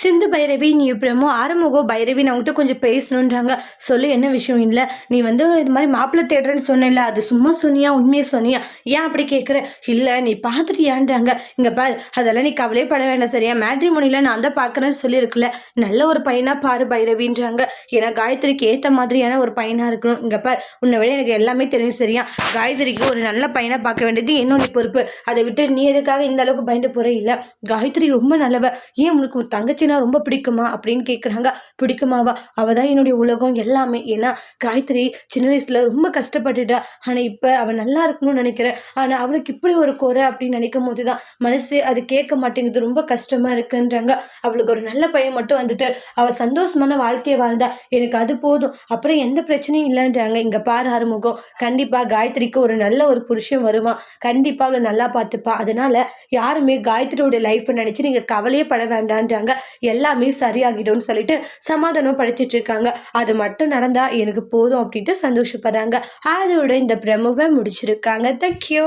சிந்து பைரவி நீ பிரமோ ஆரமுகோ பைரவி நான் உங்ககிட்ட கொஞ்சம் பேசணுன்றாங்க சொல்லு என்ன விஷயம் இல்லை? நீ வந்து இது மாதிரி மாப்பிள்ளை தேடுறேன்னு சொன்னேன்ல அது சும்மா சொன்னியா உண்மையை சொன்னியா? ஏன் அப்படி கேட்குற இல்லை நீ பார்த்துட்டியான்றாங்க. இங்கே பாரு அதெல்லாம் நீ கவலையே பட வேண்டாம் சரியா? மேட்ரிமோனியில் நான் தான் பார்க்குறேன்னு சொல்லியிருக்கல. நல்ல ஒரு பையனாக பாரு பைரவின்றாங்க. ஏன்னா காயத்ரிக்கு ஏற்ற மாதிரியான ஒரு பையனாக இருக்கணும். இங்கே பாரு உன்னை விட எனக்கு எல்லாமே தெரியும் சரியா? காயத்ரிக்கு ஒரு நல்ல பையனாக பார்க்க வேண்டியது என்னோட பொறுப்பு. அதை விட்டு நீ எதுக்காக இந்த அளவுக்கு பயந்து போகிற இல்லை காயத்ரி ரொம்ப நல்லவ. ஏன் உனக்கு உன் தங்கச்சினா ரொம்ப பிடிக்குமா அப்படின்னு கேட்குறாங்க பிடிக்குமாவா? அவள் தான் என்னுடைய உலகம் எல்லாமே. ஏன்னா காயத்ரி சின்ன வயசில் ரொம்ப கஷ்டப்பட்டுட்டா. ஆனால் இப்போ அவள் நல்லா இருக்கணும்னு நினைக்கிறேன். ஆனால் அவளுக்கு இப்படி ஒரு குறை அப்படின்னு நினைக்கும் போது தான் மனசு அது கேட்க மாட்டேங்குது. ரொம்ப கஷ்டமாக இருக்குன்றாங்க. அவளுக்கு ஒரு நல்ல பையன் மட்டும் வந்துட்டு அவள் சந்தோஷமான வாழ்க்கையை வாழ்ந்தா எனக்கு அது போதும். அப்புறம் எந்த பிரச்சனையும் இல்லைன்றாங்க. இங்கே பாரு ஆறுமுகம். கண்டிப்பாக காயத்ரிக்கு ஒரு நல்ல ஒரு புருஷன் வருமா கண்டிப்பாக அவளை நல்லா பார்த்துப்பா. அதனால யாருமே காயத்ரியோட லைஃப்பை நினச்சி நீங்கள் கவலையே பட வேண்டான்றாங்க. எல்லாமே சரியாகிடும்னு சொல்லிட்டு சமாதானம் படுத்திட்டு இருக்காங்க. அது மட்டும் நடந்தா எனக்கு போதும் அப்படின்ட்டு சந்தோஷப்படுறாங்க. அதோட இந்த பிரமுவை முடிச்சிருக்காங்க. தேங்க்யூ